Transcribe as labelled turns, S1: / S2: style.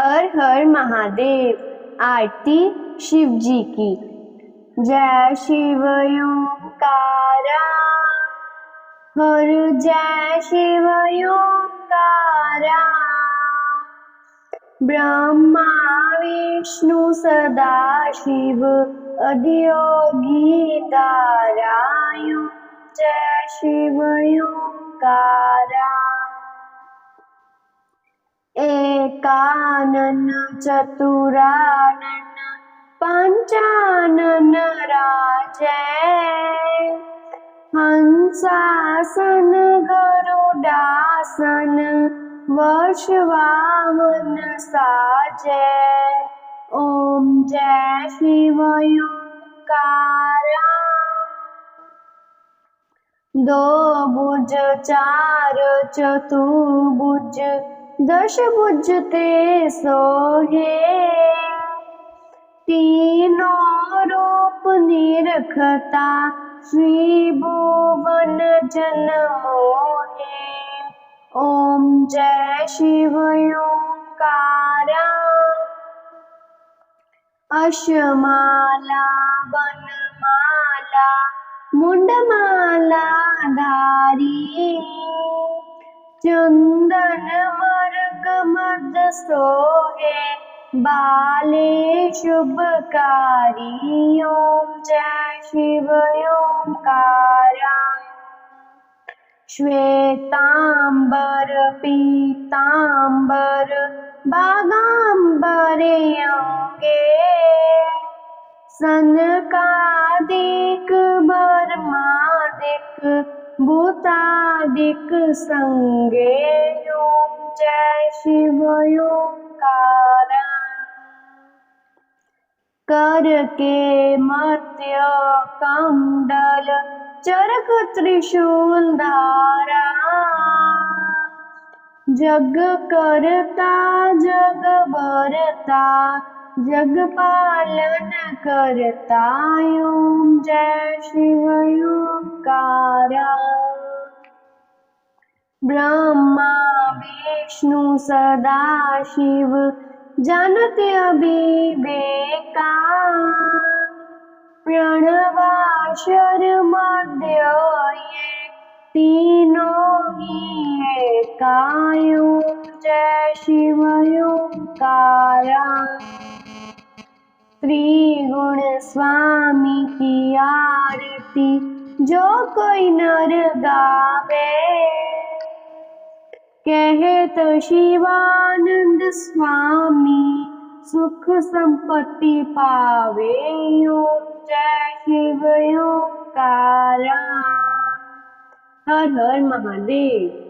S1: हर हर महादेव, आरती शिव जी की। जय शिव हर जय शिव ब्रह्मा, विष्णु सदा शिव तारायण। जय शिव ओंकारा। एकानन चतुरानन पञ्चानन राजै हंसासन गरुडासन वशवामन साजै ॐ जय शिव ओंकारा। दो भुज चार चतुर्भुज दश ते सोहे। तीनों रूप निरखता श्री भुवन जन मोहे। ओम जय शिव ओंकारा अशमाला वनमाला, मुंडमाला धारी। चंदन मद सोहे बाले शुभकारी ओम जय शिव ओंकारा। श्वेतांबर, पीतांबर, बागांबरे अंगे। सनकादिक, बर्मादिक, भूतादिक संगे। ओम जय शिव ओंकारा कर के मत्य कमंडल चरक त्रिशूल धारा। जग करता, जग भरता, जग पालन करता ओम जय शिव ओंकारा ब्रह्मा विष्णु सदा शिव, जानत अभिवेका प्रणवाक्षर मध्य ये तीनों ही एकायु, जय शिव ओंकारा त्रिगुण स्वामी की आरती, जो कोई नर गावे कहे तो शिवानंद स्वामी सुख संपत्ति पावे यो जय शिव ओंकारा हर हर महादेव।